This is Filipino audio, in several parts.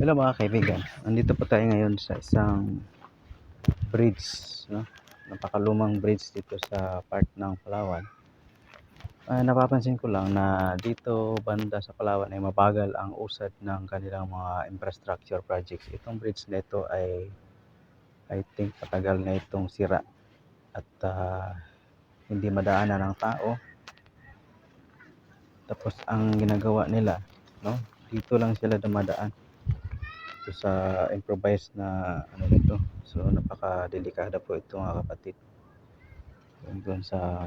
Hello mga kaibigan, nandito po tayo ngayon sa isang bridge, no? napakalumang bridge dito sa part ng Palawan. Ah, napapansin ko lang na dito banda sa Palawan ay mabagal ang usad ng kanilang mga infrastructure projects. Itong bridge na ito ay I think patagal na itong sira at ah, hindi madaanan ng tao. Tapos ang ginagawa nila, no? Dito lang sila dumadaan ito sa improvised na ano nito. So napaka-delikada po ito mga kapatid. Doon sa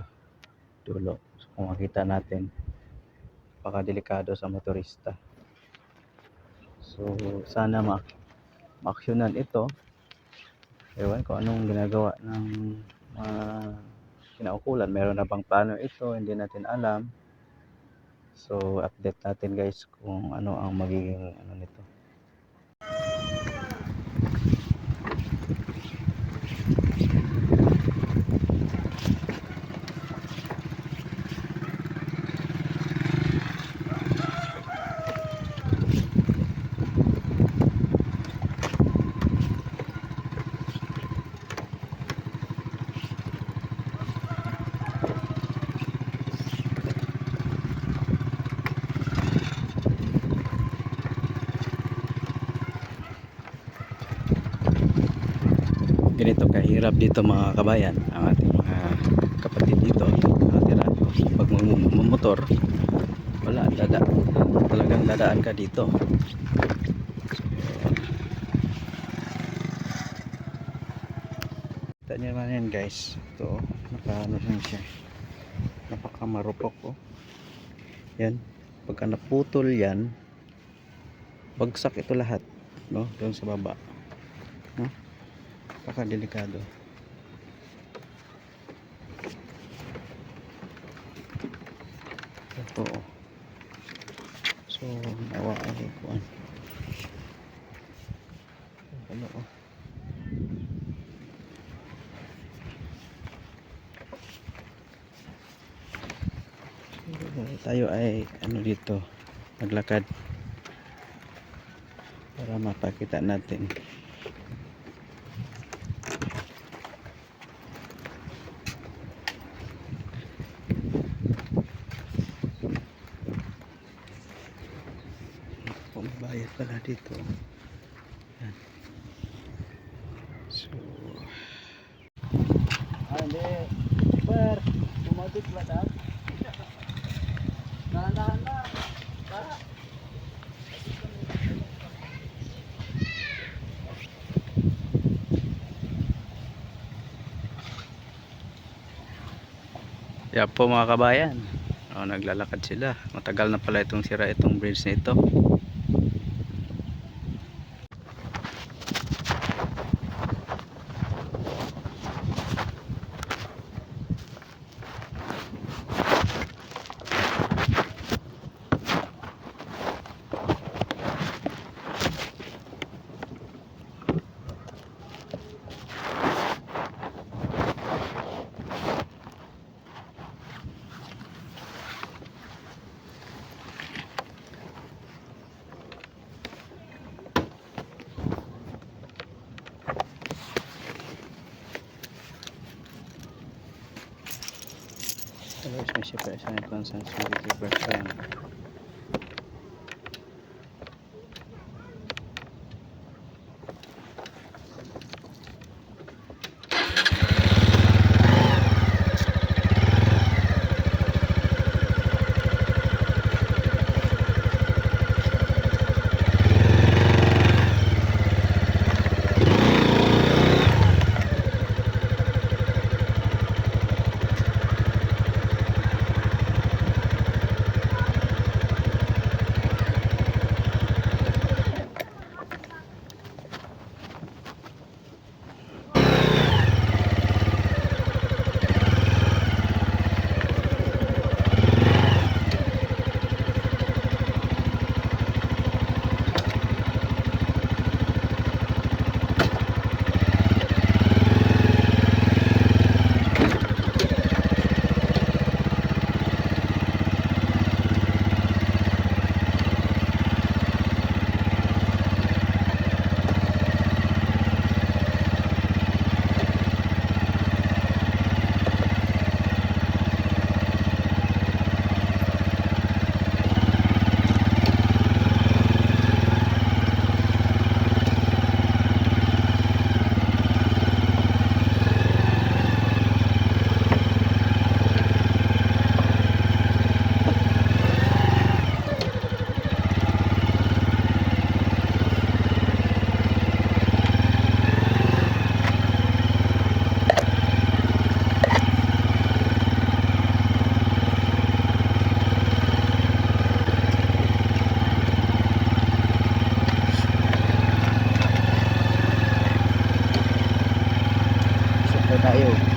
dulo. So kung makita natin, napaka-delikado sa motorista. So sana ma maaksyonan ito. Ewan ko anong ginagawa ng mga kinaukulan. Meron na bang plano ito? Hindi natin alam. So update natin guys kung ano ang magiging ano nito. Ganito kahirap dito mga kabayan ang ating mga kapatid dito nakatira. Pag motor wala dada talagang dadaan ka dito. Kita nyo naman yan guys. Ito nakaano lang siya. Napakamarupok oh. Yan pagka naputol yan bagsak ito lahat no doon sa baba no Napaka-delikado. Ito. oh. So, nawa ay kuan. Ano oh. Tayo ay ano dito maglakad para mapakita natin Pumabayad pala dito. Yan. So, hindi. Per, tumatik ba ta? Dahan-dahan na. Para. yan po mga kabayan. Oh, naglalakad sila. Matagal na pala itong sira itong bridge na ito. Siya pa isang consent sa person. Tayo.